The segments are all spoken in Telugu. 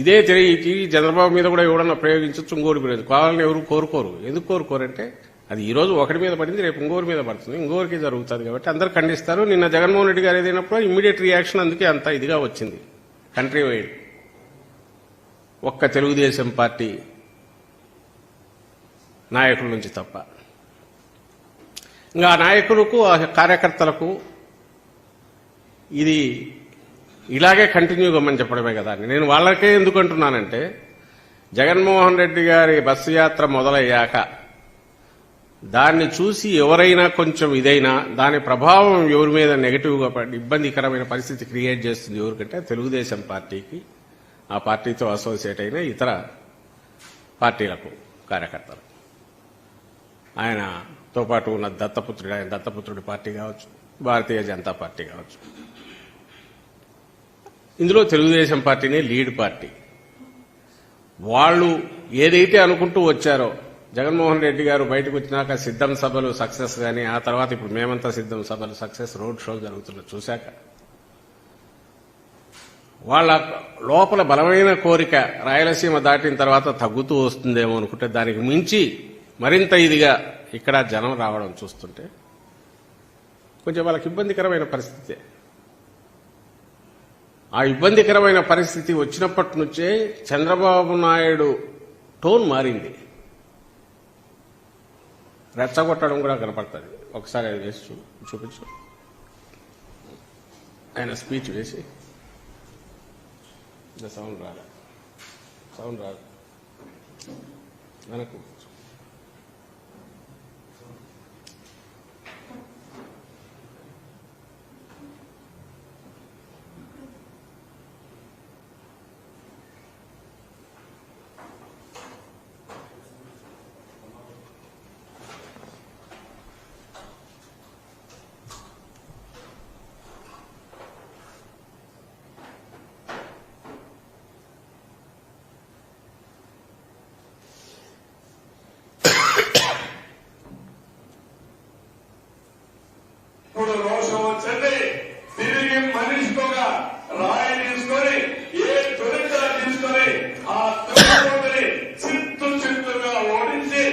ఇదే తెలియకి చంద్రబాబు మీద కూడా ఎవడన్నా ప్రయోగించవచ్చు ఇంకోటి మీద కావాలని ఎవరు కోరుకోరు. ఎందుకు కోరుకోరంటే అది ఈ రోజు ఒకటి మీద పడింది రేపు ఇంకోరి మీద పడుతుంది. ఇంకోరికి జరుగుతుంది కాబట్టి అందరు ఖండిస్తారు. నిన్న జగన్మోహన్ రెడ్డి గారు ఏదైనప్పుడు ఇమ్మీడియట్ రియాక్షన్ అందుకే అంత ఇదిగా వచ్చింది. కంట్రీ వైడ్ ఒక్క తెలుగుదేశం పార్టీ నాయకుల నుంచి తప్ప. ఇంకా ఆ నాయకులకు ఆ కార్యకర్తలకు ఇది ఇలాగే కంటిన్యూ ఇవ్వమని చెప్పడమే కదా నేను వాళ్ళకే ఎందుకు అంటున్నానంటే జగన్మోహన్ రెడ్డి గారి బస్సు యాత్ర మొదలయ్యాక దాన్ని చూసి ఎవరైనా కొంచెం ఇదైనా దాని ప్రభావం ఎవరి మీద నెగటివ్గా ఇబ్బందికరమైన పరిస్థితి క్రియేట్ చేస్తుంది ఎవరికంటే తెలుగుదేశం పార్టీకి ఆ పార్టీతో అసోసియేట్ అయిన ఇతర పార్టీలకు కార్యకర్తలు. ఆయనతో పాటు ఉన్న దత్తపుత్రుడు ఆయన దత్తపుత్రుడి పార్టీ కావచ్చు భారతీయ జనతా పార్టీ కావచ్చు. ఇందులో తెలుగుదేశం పార్టీనే లీడ్ పార్టీ. వాళ్ళు ఏదైతే అనుకుంటూ వచ్చారో జగన్మోహన్ రెడ్డి గారు బయటకు వచ్చినాక సిద్ధం సభలు సక్సెస్ కానీ ఆ తర్వాత ఇప్పుడు మేమంతా సిద్ధం సభలు సక్సెస్ రోడ్ షో జరుగుతున్న చూశాక వాళ్ళ లోపల బలమైన కోరిక రాయలసీమ దాటిన తర్వాత తగ్గుతూ వస్తుందేమో అనుకుంటే దానికి మించి మరింత ఇదిగా ఇక్కడ జనం రావడం చూస్తుంటే కొంచెం వాళ్ళకి ఇబ్బందికరమైన పరిస్థితే. ఆ ఇబ్బందికరమైన పరిస్థితి వచ్చినప్పటి నుంచే చంద్రబాబు నాయుడు టోన్ మారింది. రెచ్చగొట్టడం కూడా కనపడుతుంది. ఒకసారి అది వేసి చూ- చూపించు. ఆయన స్పీచ్ వేసి. సౌండ్ రాలే. సౌండ్ రాదు మనకు ఇప్పుడు రోషం వచ్చింది తిరిగి మనిషిగా రాయి తీసుకొని ఏ తొలిగా తీసుకొని ఆ తొలిని చిత్తు చిత్తుగా ఓడించి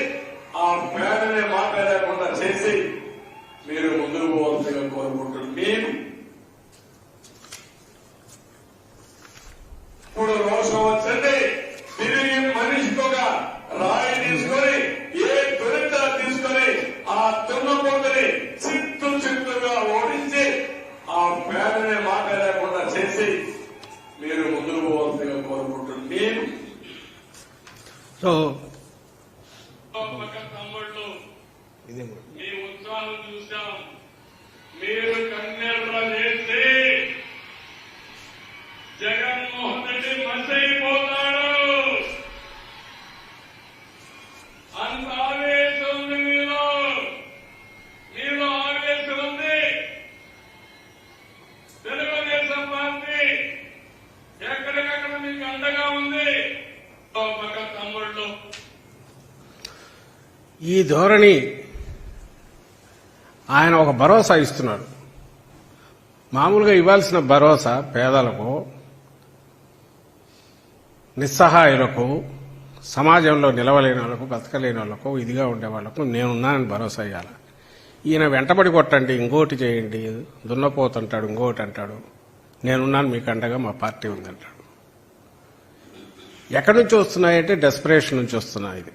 ఆ పేదనే మాట్లాడకుండా చేసి మీరు ముందుకు పోవాల్సిందిగా కోరుకుంటున్నాను నేను ఇప్పుడు రోషం వచ్చింది తిరిగి మనిషిగా రాయి తీసుకొని ఏ తొలిగా తీసుకొని ఆ తున్నపోతని చిత్తు చిత్తుగా ఓడించి ఆ పేదనే మాట్లాడకుండా చేసి మీరు ముందుకు పోవాల్సిందిగా కోరుకుంటున్నాను నేను సో పక్క తమ్ముళ్ళు మీ ఉత్సాహం చూసాం మీరు కన్నెర్ర చేసి జగన్మోహన్ రెడ్డి మసైపోతాడు అంత ఆవేశం ఉంది మీలో మీలో ఆవేశం ఉంది తెలుగుదేశం పార్టీ ఎక్కడికక్కడ మీకు అండగా ఉంది ఓ పక్క తమ్ముళ్ళు ఈ ధోరణి ఆయన ఒక భరోసా ఇస్తున్నాడు. మామూలుగా ఇవ్వాల్సిన భరోసా పేదలకు నిస్సహాయులకు సమాజంలో నిలవలేని వాళ్ళకు బతకలేని వాళ్ళకు ఇదిగా ఉండే వాళ్ళకు నేనున్నానని భరోసా ఇవ్వాలి ఈయన వెంటబడి కొట్టండి ఇంకోటి చేయండి దున్నపోతుంటాడు ఇంకోటి అంటాడు. నేనున్నాను మీకు అండగా మా పార్టీ ఉందంటాడు. ఎక్కడి నుంచి వస్తున్నాయంటే డెస్పరేషన్ నుంచి వస్తున్నాయి ఇది.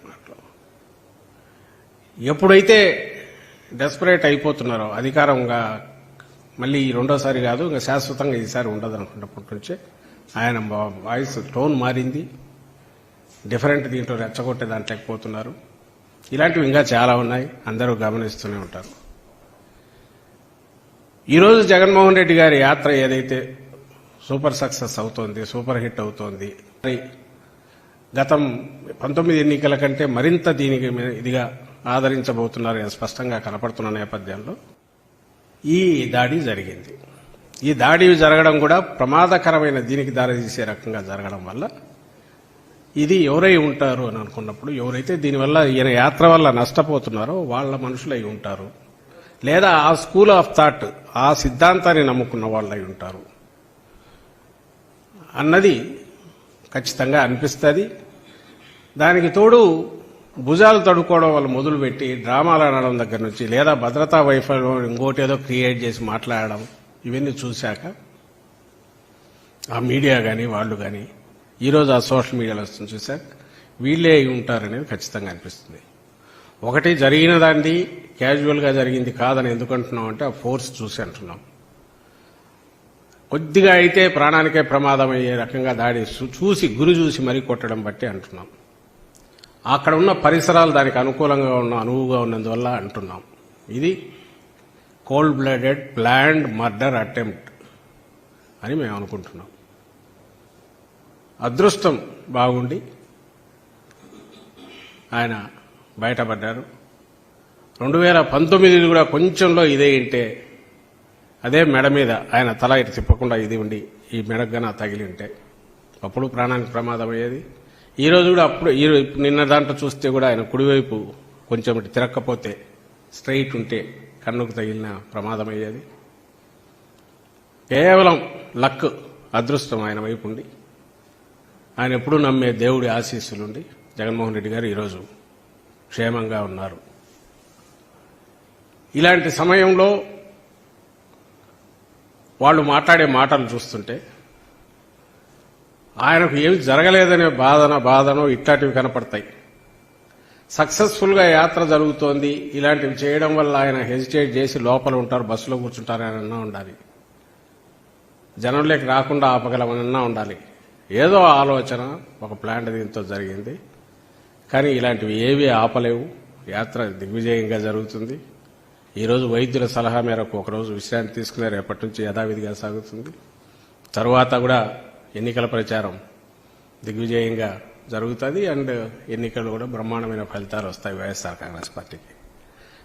ఎప్పుడైతే డెస్పరేట్ అయిపోతున్నారో అధికారంగా మళ్ళీ ఈ రెండోసారి కాదు ఇంకా శాశ్వతంగా ఈసారి ఉండదు అనుకున్నప్పటి నుంచి ఆయన వాయిస్ టోన్ మారింది. డిఫరెంట్ దీంట్లో రెచ్చగొట్టే దాంట్లోకి పోతున్నారు. ఇలాంటివి ఇంకా చాలా ఉన్నాయి. అందరూ గమనిస్తూనే ఉంటారు. ఈరోజు జగన్మోహన్ రెడ్డి గారి యాత్ర ఏదైతే సూపర్ సక్సెస్ అవుతోంది సూపర్ హిట్ అవుతోంది గతం పంతొమ్మిది ఎన్నికల కంటే మరింత దీనికి ఇదిగా ఆదరించబోతున్నారు స్పష్టంగా కనపడుతున్న నేపథ్యంలో ఈ దాడి జరిగింది. ఈ దాడి జరగడం కూడా ప్రమాదకరమైన దీనికి దారితీసే రకంగా జరగడం వల్ల ఇది ఎవరై ఉంటారు అని అనుకున్నప్పుడు ఎవరైతే దీనివల్ల ఈయన యాత్ర వల్ల నష్టపోతున్నారో వాళ్ళ మనుషులై ఉంటారు. లేదా ఆ స్కూల్ ఆఫ్ థాట్ ఆ సిద్ధాంతాన్ని నమ్ముకున్న వాళ్ళై ఉంటారు. అన్నది ఖచ్చితంగా అనిపిస్తుంది. దానికి తోడు భుజాలు తడుకోవడం వల్ల మొదలుపెట్టి డ్రామాలు ఆడడం దగ్గర నుంచి లేదా భద్రతా వైఫల్యం ఇంకోటి ఏదో క్రియేట్ చేసి మాట్లాడడం ఇవన్నీ చూశాక ఆ మీడియా కానీ వాళ్ళు కానీ ఈరోజు ఆ సోషల్ మీడియాలో వస్తుంది చూశాక వీళ్ళే అయి ఉంటారనేది ఖచ్చితంగా అనిపిస్తుంది. ఒకటి జరిగిన దాన్ని క్యాజువల్గా జరిగింది కాదని ఎందుకంటున్నాం అంటే ఆ ఫోర్స్ చూసి అంటున్నాం. కొద్దిగా అయితే ప్రాణానికే ప్రమాదం అయ్యే రకంగా దాడి చూ- చూసి గురి చూసి మరీ కొట్టడం బట్టి అంటున్నాం. అక్కడ ఉన్న పరిసరాలు దానికి అనుకూలంగా ఉన్న అనువుగా ఉన్నందువల్ల అంటున్నాం. ఇది cold blooded planned murder attempt అని మేము అనుకుంటున్నాం. అదృష్టం బాగుండి ఆయన బయటపడ్డారు. రెండు వేల పంతొమ్మిది కూడా కొంచెంలో ఇదే ఉంటే అదే మెడ మీద ఆయన తల ఇటు తిప్పకుండా ఇది ఉండి ఈ మెడగన తగిలి ఉంటే అప్పుడు ప్రాణానికి ప్రమాదం అయ్యేది ఈరోజు కూడా అప్పుడు ఈ నిన్న దాంట్లో చూస్తే కూడా ఆయన కుడివైపు కొంచెం తిరక్కపోతే స్ట్రైట్ ఉంటే కన్నుకు తగిలిన ప్రమాదం అయ్యేది కేవలం లక్ అదృష్టం ఆయన వైపు ఉండి ఆయన ఎప్పుడూ నమ్మే దేవుడి ఆశీస్సులుండి జగన్మోహన్ రెడ్డి గారు ఈరోజు క్షేమంగా ఉన్నారు. ఇలాంటి సమయంలో వాళ్ళు మాట్లాడే మాటలు చూస్తుంటే ఆయనకు ఏమి జరగలేదనే బాధన బాధనో ఇట్లాంటివి కనపడతాయి. సక్సెస్ఫుల్గా యాత్ర జరుగుతోంది. ఇలాంటివి చేయడం వల్ల ఆయన హెజిటేట్ చేసి లోపల ఉంటారు బస్సులో కూర్చుంటారు అని అన్నా ఉండాలి. జనంలోకి రాకుండా ఆపగలమనన్నా ఉండాలి. ఏదో ఆలోచన ఒక ప్లాంట్ దీంతో జరిగింది. కానీ ఇలాంటివి ఏవి ఆపలేవు. యాత్ర దిగ్విజయంగా జరుగుతుంది. ఈరోజు వైద్యుల సలహా మేరకు ఒకరోజు విశ్రాంతి తీసుకునే రేపటి నుంచి యథావిధిగా సాగుతుంది. తరువాత కూడా ఎన్నికల ప్రచారం దిగ్విజయంగా జరుగుతుంది అండ్ ఎన్నికలు కూడా బ్రహ్మాండమైన ఫలితాలు వస్తాయి వైఎస్ఆర్ కాంగ్రెస్ పార్టీకి.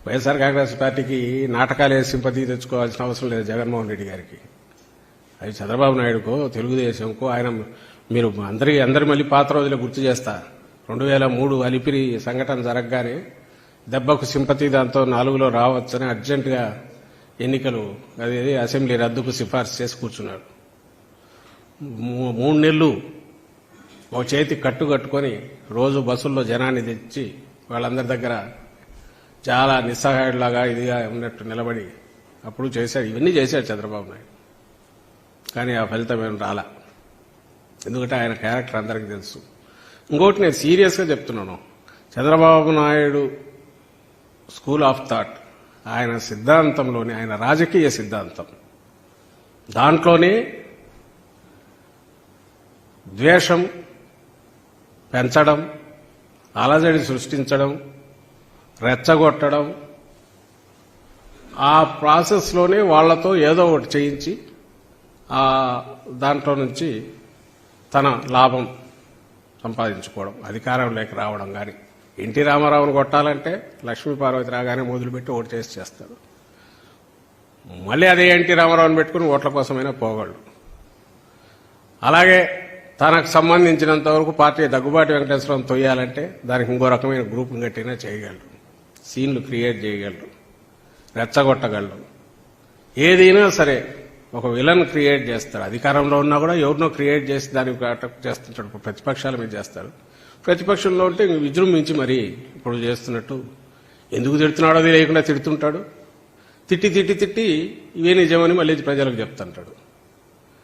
వైఎస్ఆర్ కాంగ్రెస్ పార్టీకి నాటకాలే సింపతి తెచ్చుకోవాల్సిన అవసరం లేదు జగన్మోహన్ రెడ్డి గారికి. అది చంద్రబాబు నాయుడుకో తెలుగుదేశంకో ఆయన మీరు అందరి అందరి మళ్ళీ పాత రోజులు గుర్తు చేస్తా. రెండు వేల మూడు అలిపిరి సంఘటన జరగగానే దెబ్బకు సింపతి దాంతో నాలుగులో రావచ్చని అర్జెంటుగా ఎన్నికలు అది అసెంబ్లీ రద్దుకు సిఫార్సు చేసి కూర్చున్నాడు మూడు నెలలు ఒక చేతి కట్టు కట్టుకొని రోజు బస్సుల్లో జనాన్ని తెచ్చి వాళ్ళందరి దగ్గర చాలా నిస్సహాయుడిలాగా ఇదిగా ఉన్నట్టు నిలబడి అప్పుడు చేశాడు ఇవన్నీ చేశాడు చంద్రబాబు నాయుడు. కానీ ఆ ఫలితం ఏం రాలా. ఎందుకంటే ఆయన క్యారెక్టర్ అందరికీ తెలుసు. ఇంకోటి నేను సీరియస్గా చెప్తున్నాను. Chandrababu Naidu school of thought. ఆయన సిద్ధాంతంలోని ఆయన రాజకీయ సిద్ధాంతం. దాంట్లోనే ద్వేషం పెంచడం అలజడి సృష్టించడం రెచ్చగొట్టడం ఆ ప్రాసెస్లోనే వాళ్ళతో ఏదో ఒకటి చేయించి ఆ దాంట్లో నుంచి తన లాభం సంపాదించుకోవడం అధికారంలోకి రావడం కానీ ఎన్టీ రామారావును కొట్టాలంటే లక్ష్మీ పార్వతి రాగానే మొదలుపెట్టి ఓటు చేసి చేస్తాడు. మళ్ళీ అదే ఎన్టీ రామారావుని పెట్టుకుని ఓట్ల కోసమైనా పోగలడు. అలాగే తనకు సంబంధించినంత వరకు పార్టీ దగ్గుబాటి వెంకటేశ్వరం తొయ్యాలంటే దానికి ఇంకో రకమైన గ్రూపును గట్టినా చేయగలరు. సీన్లు క్రియేట్ చేయగలరు. రెచ్చగొట్టగలరు. ఏదైనా సరే ఒక విలన్ క్రియేట్ చేస్తాడు అధికారంలో ఉన్నా కూడా ఎవరినో క్రియేట్ చేసి దానికి అటాక్ చేస్తుంటాడు ప్రతిపక్షాల మీద చేస్తాడు ప్రతిపక్షంలో ఉంటే విజృంభించి మరి ఇప్పుడు చేస్తున్నట్టు ఎందుకు తిడుతున్నాడో అది లేకుండా తిడుతుంటాడు. తిట్టి తిట్టి తిట్టి ఇవే నిజమని మళ్ళీ ప్రజలకు చెప్తుంటాడు.